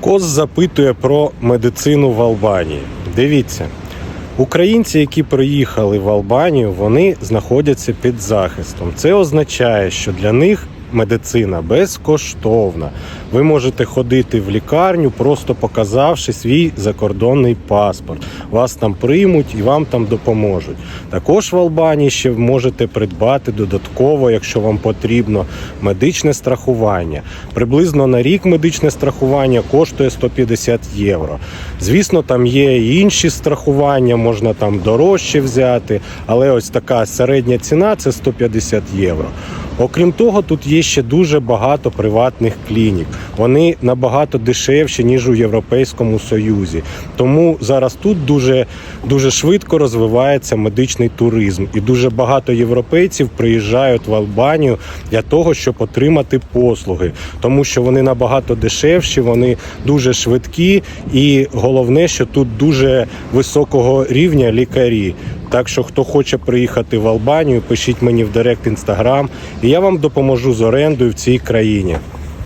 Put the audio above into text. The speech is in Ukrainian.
Кос запитує про медицину в Албанії. Дивіться, українці, які приїхали в Албанію, вони знаходяться під захистом. Це означає, що для них медицина безкоштовна. Ви можете ходити в лікарню, просто показавши свій закордонний паспорт. Вас там приймуть і вам там допоможуть. Також в Албанії ще можете придбати додатково, якщо вам потрібно, медичне страхування. Приблизно на рік медичне страхування коштує 150 євро. Звісно, там є і інші страхування, можна там дорожче взяти, але ось така середня ціна це 150 євро. Окрім того, тут є ще дуже багато приватних клінік. Вони набагато дешевші ніж у Європейському Союзі. Тому зараз тут дуже дуже швидко розвивається медичний туризм, і дуже багато європейців приїжджають в Албанію для того, щоб отримати послуги, тому що вони набагато дешевші, вони дуже швидкі, і головне, що тут дуже високого рівня лікарі. Так що, хто хоче приїхати в Албанію, пишіть мені в директ інстаграм, і я вам допоможу з орендою в цій країні.